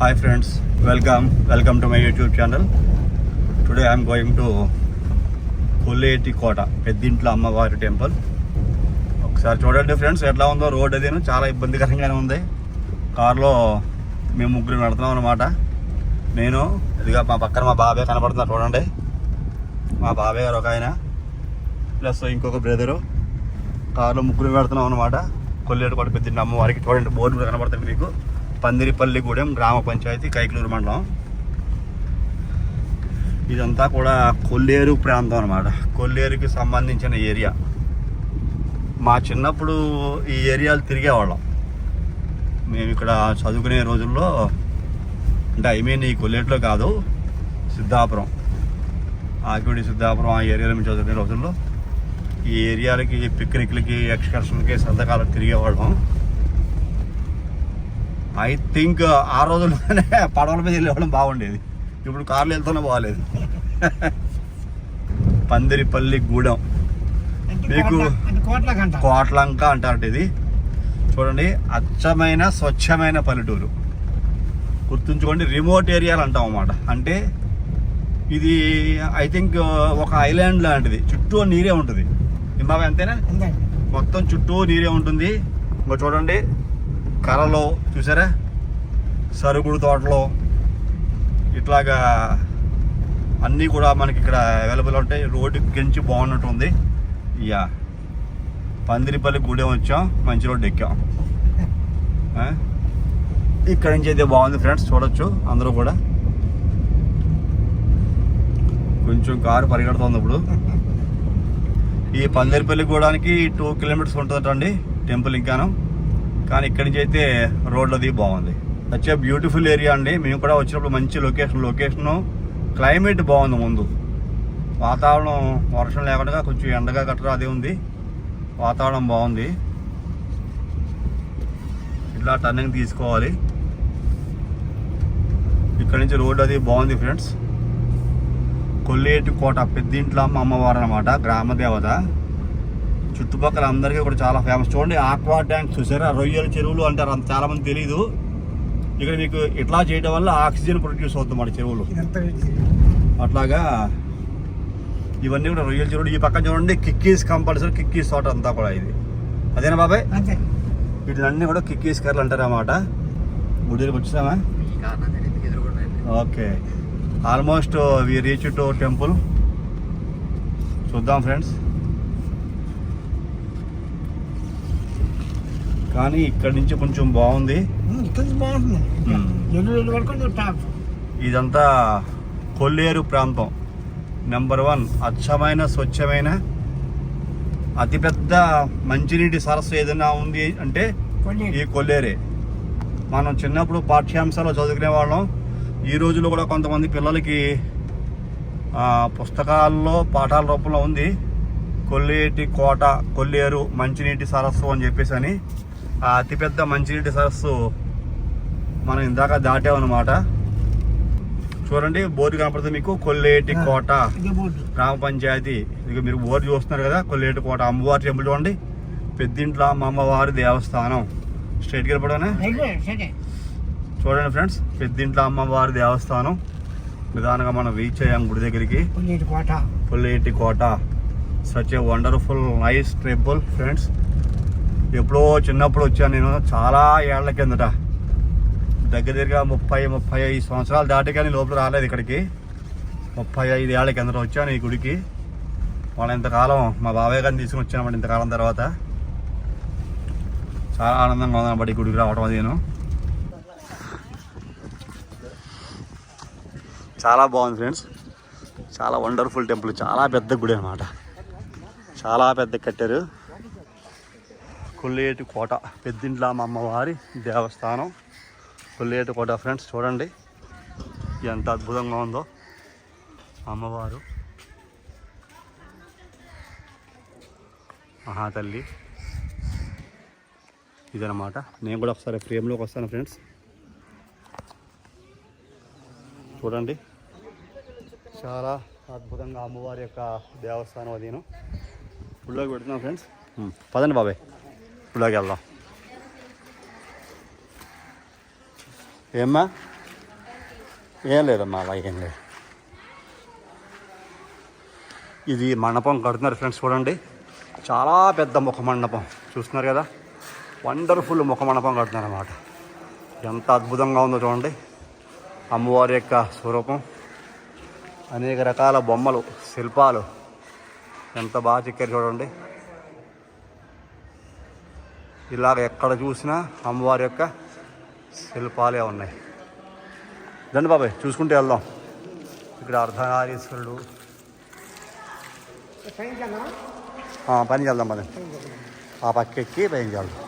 Hi friends welcome welcome to my YouTube channel today I'm going to Kolleti Kota పెద్దింట్లో అమ్మవారి temple ఒకసారి చూడండి friends ఎట్లా ఉందో road అదేను చాలా ఇబ్బందికరంగానే ఉంది. కారులో మేము ముగ్గురు నడుతున్నాం అనమాట నేను ఇదిగా మా పక్కన మా బాబాయ్ కనపడుతున్నారు చూడండి. మా బాబాయ్ గారు ఒక ఆయన ప్లస్ ఇంకొక బ్రదరు కారులో ముగ్గురు పెడుతున్నాం అనమాట కొల్లేటి కోట పెద్దింట్లో అమ్మవారికి చూడండి బోర్డు కూడా కనపడుతుంది మీకు. పందిరిపల్లిగూడెం గ్రామ పంచాయతీ కైకలూరు మండలం. ఇదంతా కూడా కొల్లేరు ప్రాంతం అనమాట కొల్లేరుకి సంబంధించిన ఏరియా. మా చిన్నప్పుడు ఈ ఏరియాలు తిరిగేవాళ్ళం. మేము ఇక్కడ చదువుకునే రోజుల్లో అంటే ఐ మీన్ ఈ కొల్లేరులో కాదు సిద్ధాపురం. ఆకివిడి సిద్ధాపురం ఆ ఏరియాలో మేము చదువుకునే రోజుల్లో ఈ ఏరియాలకి పిక్నిక్లకి ఎక్స్కర్షన్కి సంతకాలకు తిరిగేవాళ్ళం. ఐ థింక్ ఆ రోజుల్లోనే పడవల మీద వెళ్ళేవాళ్ళం బాగుండేది. ఇప్పుడు కార్లు వెళ్తూనే బాగాలేదు. పందిరిపల్లి గూడెం. మీకు కోట్లంక అంటారు ఇది. చూడండి అచ్చమైన స్వచ్ఛమైన పల్లెటూరు. గుర్తుంచుకోండి రిమోట్ ఏరియాలు అంటాం అన్నమాట. అంటే ఇది ఐ థింక్ ఒక ఐలాండ్ లాంటిది. చుట్టూ నీరే ఉంటుంది. ఇంబాబు అంతేనా? మొత్తం చుట్టూ నీరే ఉంటుంది. ఇంకో చూడండి కర్రలో చూసారా? సరుగుడు తోటలో ఇట్లాగా అన్నీ కూడా మనకి ఇక్కడ అవైలబుల్ ఉంటాయి. రోడ్డు గెంచి బాగున్నట్టు ఉంది. యా. పందిరిపల్లి గుడే వచ్చాం. మంచి రోడ్డు ఎక్కాం. ఇక్కడ నుంచి అయితే బాగుంది ఫ్రెండ్స్. చూడొచ్చు అందరూ కూడా. కొంచెం కారు పరిగెడుతుంది ఇప్పుడు. ఈ పందిరిపల్లి గూడానికి టూ కిలోమీటర్స్ ఉంటుందండి టెంపుల్ ఇంకాను. కానీ ఇక్కడి నుంచి అయితే రోడ్లది బాగుంది. వచ్చే బ్యూటిఫుల్ ఏరియా అండి. మేము కూడా వచ్చినప్పుడు మంచి లొకేషన్ లొకేషను క్లైమేట్ బాగుంది ముందు. వాతావరణం వర్షం లేకుండా కొంచెం ఎండగా గట్రా అది ఉంది. వాతావరణం బాగుంది. ఇట్లా టర్నింగ్ తీసుకోవాలి. ఇక్కడ నుంచి రోడ్ అది బాగుంది ఫ్రెండ్స్ కొల్లేటి కోట పెద్దింట్ల మా అమ్మవారు అనమాట గ్రామదేవత. చుట్టుపక్కల అందరికీ కూడా చాలా ఫేమస్ చూడండి ఆక్వా ట్యాంక్ చూసారా? రొయ్యల చెరువులు అంటారు అంత చాలా మంది తెలియదు ఇక్కడ మీకు ఇట్లా చేయడం వల్ల ఆక్సిజన్ ప్రొడ్యూస్ అవుతుంది చెరువులు. అట్లాగా ఇవన్నీ కూడా రొయ్యల చెరువులు. ఈ పక్కన చూడండి కిక్కీస్ కంపల్సరీ కిక్కీస్ తోట అంతా కూడా ఇది. అదేనా బాబాయ్? వీటిలన్నీ కూడా కిక్కీస్ కర్రలు అంటారు అన్నమాట గుడికి వచ్చామా okay. Almost we reach to temple చూద్దాం ఫ్రెండ్స్ కానీ ఇక్కడ నుంచి కొంచెం బాగుంది. ఇక్కడ నుంచి బాగుంటుంది. వరకు టాప్ ఇదంతా కొల్లేరు ప్రాంతం. నెంబర్ వన్ అచ్చమైన స్వచ్ఛమైన అతిపెద్ద మంచినీటి సరస్సు ఏదైనా ఉంది అంటే ఈ కొల్లేరే. మనం చిన్నప్పుడు పాఠ్యాంశాలు చదువుకునే వాళ్ళం. ఈ రోజుల్లో కూడా కొంతమంది పిల్లలకి పుస్తకాల్లో పాఠాల రూపంలో ఉంది. కొల్లేటి కోట కొల్లేరు మంచినీటి సరస్సు అని చెప్పేసి అని ఆ అతిపెద్ద మంచినీటి సరస్సు మనం ఇందాక దాటామన్నమాట. చూడండి బోర్డు కనపడుతుంది మీకు కొల్లేటి కోట. గ్రామ పంచాయతీ. ఇక మీరు బోర్డు చూస్తున్నారు కదా కొల్లేటి కోట అమ్మవారి టెంపుల్ చూడండి. పెద్దింట్ల అమ్మవారి దేవస్థానం. స్ట్రైట్కి వెళ్ళిపోవడానే చూడండి ఫ్రెండ్స్ పెద్దింట్ల అమ్మవారి దేవస్థానం. నిదానంగా మనం రీచ్ అయ్యాం గుడి దగ్గరికి. కొన్నిటి కోట. పుల్లేటి కోట. Such a wonderful nice temple friends ఎప్పుడో చిన్నప్పుడు వచ్చాను నేను. చాలా ఏళ్ళ కిందట. దగ్గర దగ్గర ముప్పై ముప్పై ఐదు సంవత్సరాలు దాటి కానీ లోపల రాలేదు ఇక్కడికి. ముప్పై ఐదు ఏళ్ళ కిందట వచ్చాను ఈ గుడికి. వాళ్ళ ఇంతకాలం మా బాబాయ్ గారిని తీసుకుని వచ్చానమాట ఇంతకాలం తర్వాత. చాలా ఆనందంగా ఉందన్నమాట ఈ గుడికి రావడం అది నేను చాలా బాగుంది ఫ్రెండ్స్. చాలా వండర్ఫుల్ టెంపుల్. చాలా పెద్ద గుడి అనమాట చాలా పెద్ద కట్టారు. కొల్లేటి కోట పెద్దింట్లమ్మ అమ్మవారి దేవస్థానం. కొల్లేటి కోట ఫ్రెండ్స్ చూడండి. ఎంత అద్భుతంగా ఉందో అమ్మవారు. మహాతల్లి. ఇదనమాట నేను కూడా ఒకసారి ఫ్రేమ్లోకి వస్తాను ఫ్రెండ్స్ చూడండి. చాలా అద్భుతంగా అమ్మవారి యొక్క దేవస్థానం అది నేను గుళ్ళోకి పెడుతున్నాం ఫ్రెండ్స్ పదండి బాబాయ్. గుళ్ళోకి వెళ్దాం ఏమ్మా ఏం లేదమ్మా అలా ఏం లేదు ఇది మండపం కడుతున్నారు ఫ్రెండ్స్ చూడండి. చాలా పెద్ద ముఖ మండపం. చూస్తున్నారు కదా? వండర్ఫుల్ ముఖ మండపం కడుతున్నారు అన్నమాట ఎంత అద్భుతంగా ఉందో చూడండి. అమ్మవారి యొక్క స్వరూపం. అనేక రకాల బొమ్మలు శిల్పాలు. ఎంత బాగా చెక్కారు చూడండి. ఇలాగ ఎక్కడ చూసినా అమ్మవారి యొక్క శిల్పాలే ఉన్నాయి. దండి బాబాయ్ చూసుకుంటే వెళ్దాం. ఇక్కడ అర్ధనారీశ్వరుడు. పైన ఆ, పని చేద్దాం పని ఆ పక్కెక్కి పైన చేద్దాం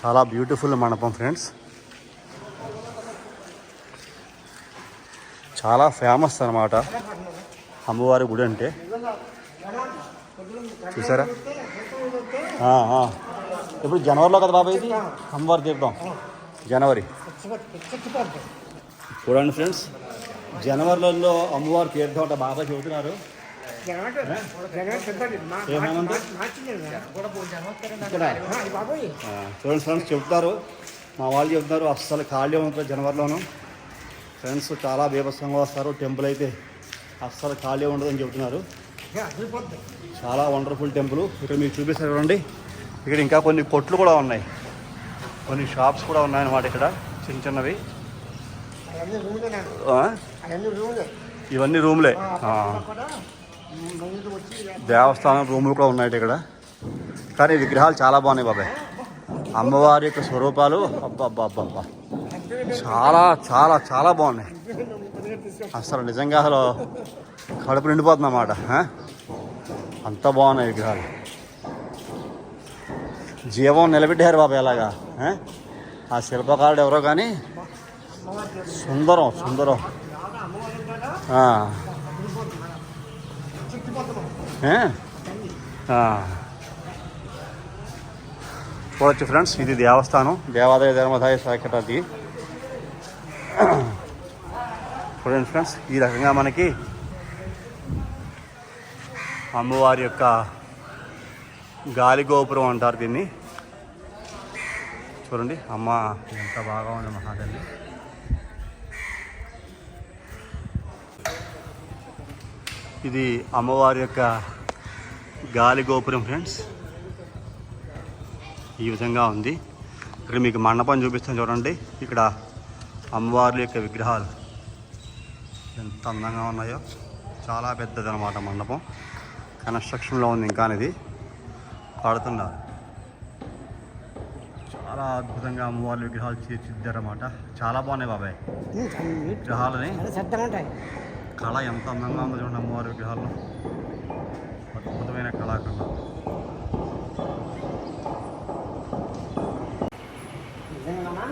చాలా బ్యూటిఫుల్ మండపం ఫ్రెండ్స్ చాలా ఫేమస్ అన్నమాట. అమ్మవారి గుడి అంటే. చూసారా? ఇప్పుడు జనవరిలో కదా బాబాయ్ ఇది? అమ్మవారి తీర్థం జనవరి. చూడండి ఫ్రెండ్స్ జనవరిలో అమ్మవారి తీర్థం అంటే బాగా చెబుతున్నారు. చూడండి ఫ్రెండ్స్ చెప్తారు మా వాళ్ళు చెప్తున్నారు అస్సలు ఖాళీ ఉంటుంది జనవరిలోనూ. ఫ్రెండ్స్ చాలా బీభత్సంగా వస్తారు. టెంపుల్ అయితే అస్సలు ఖాళీ ఉండదని చెబుతున్నారు. చాలా వండర్ఫుల్ టెంపుల్. ఇక్కడ మీకు చూపిస్తారు చూడండి. ఇక్కడ ఇంకా కొన్ని కొట్లు కూడా ఉన్నాయి. కొన్ని షాప్స్ కూడా ఉన్నాయన్నమాట ఇక్కడ చిన్న చిన్నవి. ఇవన్నీ రూమ్లే. దేవస్థానం రూములు కూడా ఉన్నాయి ఇక్కడ. కానీ విగ్రహాలు చాలా బాగున్నాయి బాబాయ్. అమ్మవారి యొక్క స్వరూపాలు అబ్బా అబ్బా అబ్బా అబ్బా చాలా చాలా చాలా బాగున్నాయి. అసలు నిజంగా అసలు కడుపు నిండిపోతుంది అన్నమాట? అంత బాగున్నాయి విగ్రహాలు. జీవం నిలబెట్టారు బాబా ఎలాగా ఆ? శిల్పకారుడు ఎవరో కానీ సుందరం సుందరం. చూడొచ్చు ఫ్రెండ్స్ ఇది దేవస్థానం. దేవాదాయ ధర్మదాయ శాఖ అది చూడండి ఫ్రెండ్స్ ఈ రకంగా మనకి అమ్మవారి యొక్క గాలి గోపురం అంటారు దీన్ని. చూడండి అమ్మ ఎంత బాగా ఉంది మహాతల్లి ఇది అమ్మవారి యొక్క గాలి గోపురం ఫ్రెండ్స్ ఈ విధంగా ఉంది. ఇక్కడ మీకు మండపం చూపిస్తాను చూడండి. ఇక్కడ అమ్మవారి యొక్క విగ్రహాలు ఎంత అందంగా ఉన్నాయో. చాలా పెద్దది అనమాట మండపం. కన్స్ట్రక్షన్లో ఉంది ఇంకా ఇది కడుతున్నారు చాలా అద్భుతంగా అమ్మవారి విగ్రహాలు తీర్చిదిద్దారన్నమాట. చాలా బాగున్నాయి బాబాయ్. విగ్రహాలని కళ ఎంత అందంగా ఉందో చూడండి అమ్మవారి విగ్రహాల్లో. అద్భుతమైన నిజంగానా?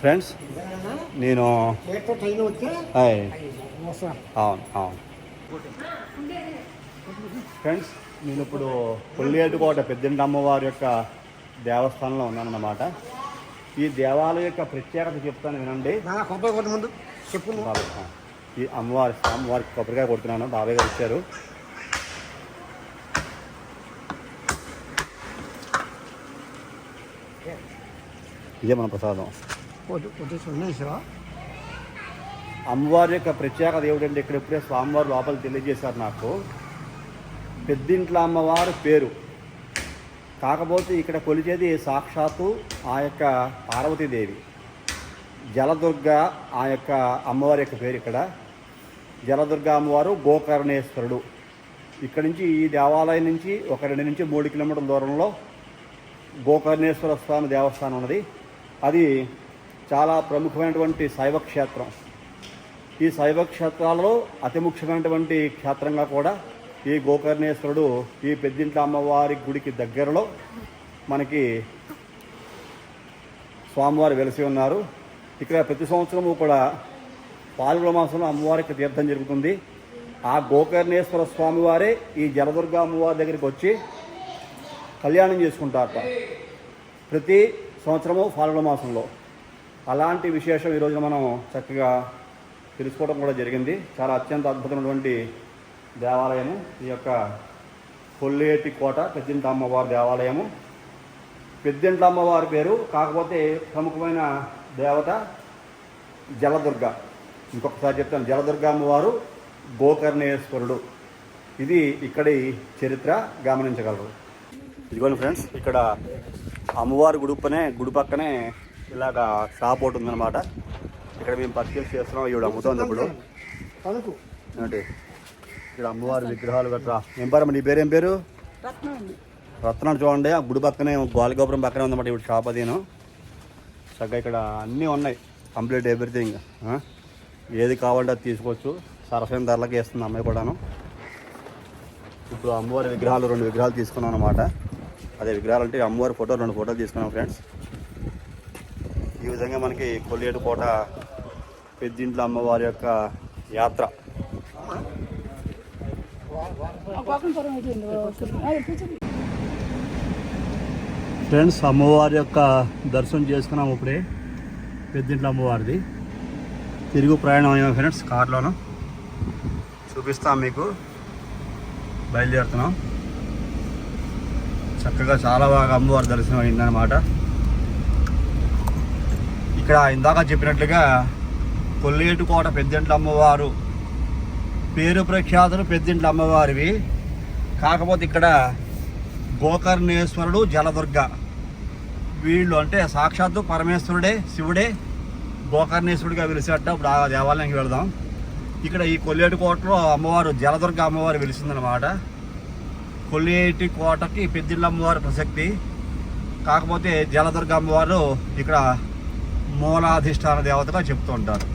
ఫ్రెండ్స్ నేను అవును అవును. ఫ్రెండ్స్ నేను ఇప్పుడు కొల్లేటుకోట పెద్దంటి అమ్మవారి యొక్క దేవస్థానంలో ఉన్నానన్నమాట. ఈ దేవాలయం యొక్క ప్రత్యేకత చెప్తాను వినండి. కొబ్బరి కొట్ట ముందు. చెప్పు. ఈ అమ్మవారి స్వామివారికి కొబ్బరికాయ కొడుతున్నాను. బాబాయ్ గారు ఇచ్చారు. ఇదే మన ప్రసాదం. అమ్మవారి యొక్క ప్రత్యేకత ఏమిటంటే ఇక్కడ ఇప్పుడే స్వామివారు లోపల తెలియజేశారు నాకు. పెద్దింట్ల అమ్మవారు పేరు. కాకపోతే ఇక్కడ కొలిచేది సాక్షాత్తు ఆ యొక్క పార్వతీదేవి. జలదుర్గ ఆ యొక్క అమ్మవారి యొక్క పేరు ఇక్కడ. జలదుర్గ అమ్మవారు గోకర్ణేశ్వరుడు. ఇక్కడ నుంచి ఈ దేవాలయం నుంచి ఒక రెండు నుంచి మూడు కిలోమీటర్ల దూరంలో గోకర్ణేశ్వర స్వామి దేవస్థానం ఉన్నది. అది చాలా ప్రముఖమైనటువంటి శైవ క్షేత్రం. ఈ శైవ క్షేత్రాలలో అతి ముఖ్యమైనటువంటి క్షేత్రంగా కూడా ఈ గోకర్ణేశ్వరుడు ఈ పెద్దింట్ల అమ్మవారి గుడికి దగ్గరలో మనకి స్వామివారు వెలిసి ఉన్నారు. ఇక్కడ ప్రతి సంవత్సరము కూడా పాల్గొన మాసంలో అమ్మవారికి తీర్థం జరుగుతుంది. ఆ గోకర్ణేశ్వర స్వామివారే ఈ జలదుర్గ అమ్మవారి దగ్గరికి వచ్చి కళ్యాణం చేసుకుంటారట. ప్రతి సంవత్సరము ఫాల్గుణ మాసంలో. అలాంటి విశేషం ఈరోజు మనం చక్కగా తెలుసుకోవడం కూడా జరిగింది. చాలా అత్యంత అద్భుతమైనటువంటి దేవాలయము ఈ యొక్క కొల్లేటి కోట పెద్దింట అమ్మవారి దేవాలయము. పెద్దింట్ల అమ్మవారి పేరు కాకపోతే ప్రముఖమైన దేవత జలదుర్గ. ఇంకొకసారి చెప్తాను జలదుర్గ అమ్మవారు గోకర్ణేశ్వరుడు. ఇది ఇక్కడి చరిత్ర గమనించగలరు. ఇదిగోండి ఫ్రెండ్స్ ఇక్కడ అమ్మవారి గుడి పనే గుడి పక్కనే ఇలాగ షాప్ ఒకటి ఉందన్నమాట. ఇక్కడ మేము పర్చేస్ చేస్తున్నాం ఇవిడ అమ్ముతోంది ఇప్పుడు. ఇక్కడ అమ్మవారి విగ్రహాలు గట్రా. ఏం పేరమ్మ నీ పేరు ఏం పేరు? రత్నం రత్నాలు చూడండి. ఆ గుడి పక్కనే గోపాలగోపురం పక్కనే ఉందన్నమాట ఇప్పుడు షాప్ అదేను. చక్కగా ఇక్కడ అన్నీ ఉన్నాయి. Complete everything. ఏది కావాలంటే అది తీసుకోవచ్చు. సరసైన ధరలకి వేస్తుంది అమ్మాయి కూడాను. ఇప్పుడు అమ్మవారి విగ్రహాలు రెండు విగ్రహాలు తీసుకున్నాం అనమాట అదే విగ్రహాలు అంటే అమ్మవారి ఫోటో రెండు ఫోటోలు తీసుకున్నాం ఫ్రెండ్స్. ఈ విధంగా మనకి కొల్లేటు కోట పెద్దింట్ల అమ్మవారి యొక్క యాత్ర. ఫ్రెండ్స్ అమ్మవారి యొక్క దర్శనం చేసుకున్నాం ఇప్పుడే. పెద్దింట్ల అమ్మవారిది. తిరుగు ప్రయాణం అయ్యాం ఫ్రెండ్స్ కార్లోను. చూపిస్తాం మీకు. బయలుదేరుతున్నాం. చక్కగా చాలా బాగా అమ్మవారి దర్శనం అయిందనమాట ఇక్కడ ఇందాక చెప్పినట్లుగా కొల్లేటుకోట పెద్దింట్ల అమ్మవారు పేరు ప్రఖ్యాతులు పెద్దింటి అమ్మవారివి. కాకపోతే ఇక్కడ గోకర్ణేశ్వరుడు జలదుర్గ. వీళ్ళు అంటే సాక్షాత్తు పరమేశ్వరుడే శివుడే గోకర్ణేశ్వరుడిగా వెలిసేట ఇప్పుడు ఆ దేవాలయానికి వెళదాం. ఇక్కడ ఈ కొల్లేటి కోటలో అమ్మవారు జలదుర్గ అమ్మవారు వెలిసిందనమాట కొల్లేటి కోటకి పెద్దిళ్ళ అమ్మవారి ప్రసక్తి. కాకపోతే జలదుర్గ అమ్మవారు ఇక్కడ మూలాధిష్టాన దేవతగా చెప్తూ ఉంటారు.